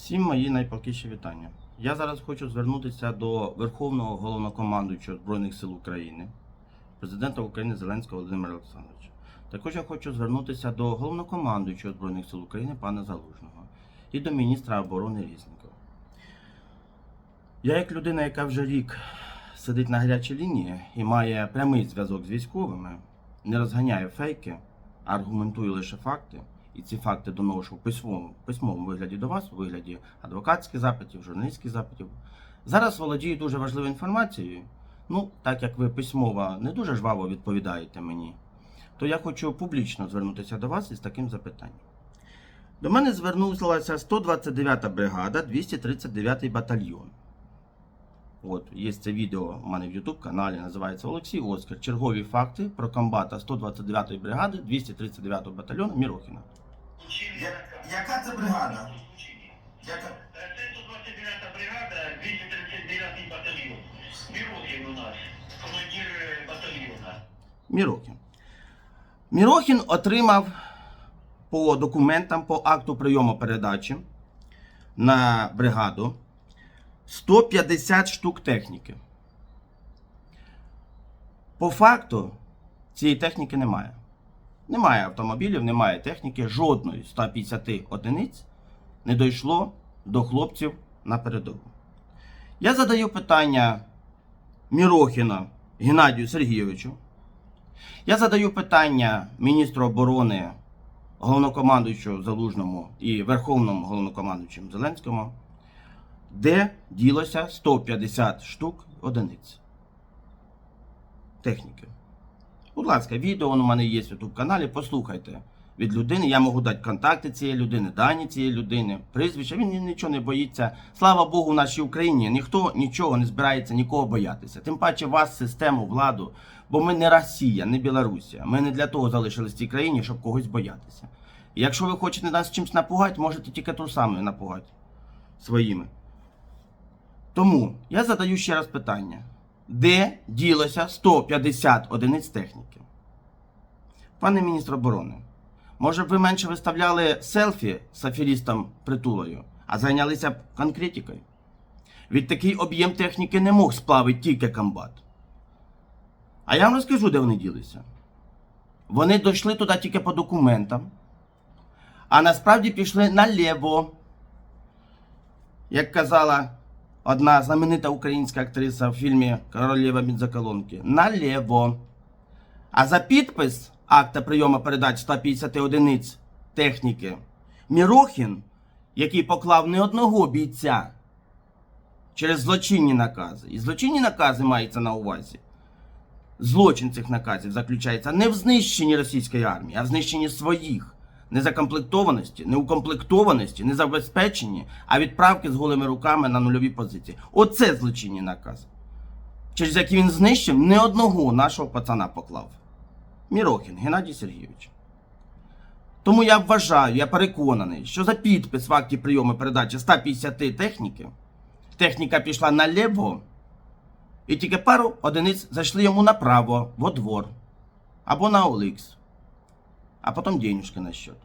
Всім мої найпалкіші вітання. Я зараз хочу звернутися до Верховного головнокомандуючого Збройних сил України, президента України Зеленського Володимира Олександровича. Також я хочу звернутися до головнокомандуючого Збройних сил України пана Залужного і до міністра оборони Різникова. Я, як людина, яка вже рік сидить на гарячій лінії і має прямий зв'язок з військовими, не розганяю фейки, а аргументую лише факти. І ці факти доношу в письмовому, письмовому вигляді до вас, у вигляді адвокатських запитів, журналістських запитів. Зараз володію дуже важливою інформацією. Ну, так як ви письмово не дуже жваво відповідаєте мені, то я хочу публічно звернутися до вас із таким запитанням. До мене звернулася 129-та бригада, 239-й батальйон. От, є це відео у мене в YouTube каналі, називається Олексій Оскар. Чергові факти про комбата 129-ї бригади 239-го батальйону Мірохіна. Я- яка це бригада? Яка? Це 129 бригада, 239 батальйон. Мірохін у нас, командир е, батальйона. Мірохін. Мірохін отримав по документам, по акту прийому передачі на бригаду 150 штук техніки. По факту цієї техніки немає. Немає автомобілів, немає техніки, жодної 150 одиниць не дійшло до хлопців на передову. Я задаю питання Мірохіна Геннадію Сергійовичу. Я задаю питання міністру оборони, головнокомандуючому Залужному і Верховному головнокомандуючому Зеленському, де ділося 150 штук одиниць техніки. Будь ласка, відео у мене є в YouTube каналі. Послухайте від людини. Я можу дати контакти цієї людини, дані цієї людини, прізвище. Він нічого не боїться. Слава Богу, в нашій Україні ніхто нічого не збирається нікого боятися. Тим паче вас, систему, владу. Бо ми не Росія, не Білорусія. Ми не для того залишились в цій країні, щоб когось боятися. І якщо ви хочете нас чимось напугати, можете тільки трусами напугати своїми. Тому я задаю ще раз питання: де ділося 150 одиниць техніки? Пане міністр оборони, може б ви менше виставляли селфі з аферістом притулою, а зайнялися б конкретикою? Від такий об'єм техніки не мог сплавити тільки комбат. А я вам розкажу, де вони ділися. Вони дійшли туди тільки по документам, а насправді пішли наліво. Як казала одна знаменита українська актриса в фільмі Королева Бензоколонки, наліво. А за підпис акта прийому передач 150 одиниць техніки Мірохін, який поклав не одного бійця через злочинні накази. І злочинні накази мається на увазі. Злочин цих наказів заключається не в знищенні російської армії, а в знищенні своїх незакомплектованості, неукомплектованості, незабезпеченні, а відправки з голими руками на нульові позиції. Оце злочинні накази. Через які він знищив не одного нашого пацана поклав. Мірохін Геннадій Сергійович. Тому я вважаю, я переконаний, що за підпис в акті прийому передачі 150 техніки, техніка пішла наліво, і тільки пару одиниць зайшли йому направо, во двор або на Оликс, а потім денюжки на счет.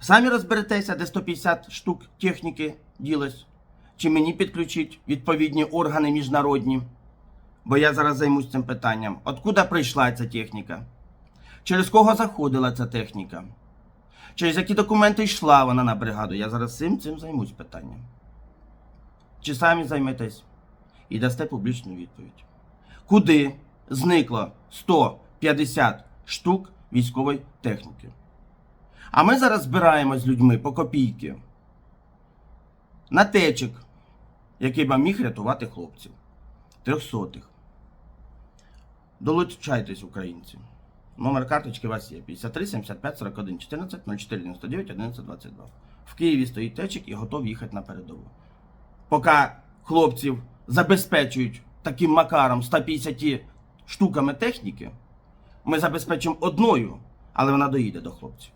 Самі розберетеся, де 150 штук техніки ділось, чи мені підключить відповідні органи міжнародні, бо я зараз займусь цим питанням. Откуда прийшла ця техніка? Через кого заходила ця техніка? Через які документи йшла вона на бригаду? Я зараз цим цим займусь питанням. Чи самі займетесь і дасте публічну відповідь? Куди зникло 150 штук військової техніки? А ми зараз збираємо з людьми по копійки на течик, який би міг рятувати хлопців. Трьохсотих. Долучайтесь, українці. Номер карточки у вас є 53 75 41 14 04 99 11 22. В Києві стоїть течик і готов їхати на передову. Поки хлопців забезпечують таким макаром 150 штуками техніки, ми забезпечимо одною, але вона доїде до хлопців.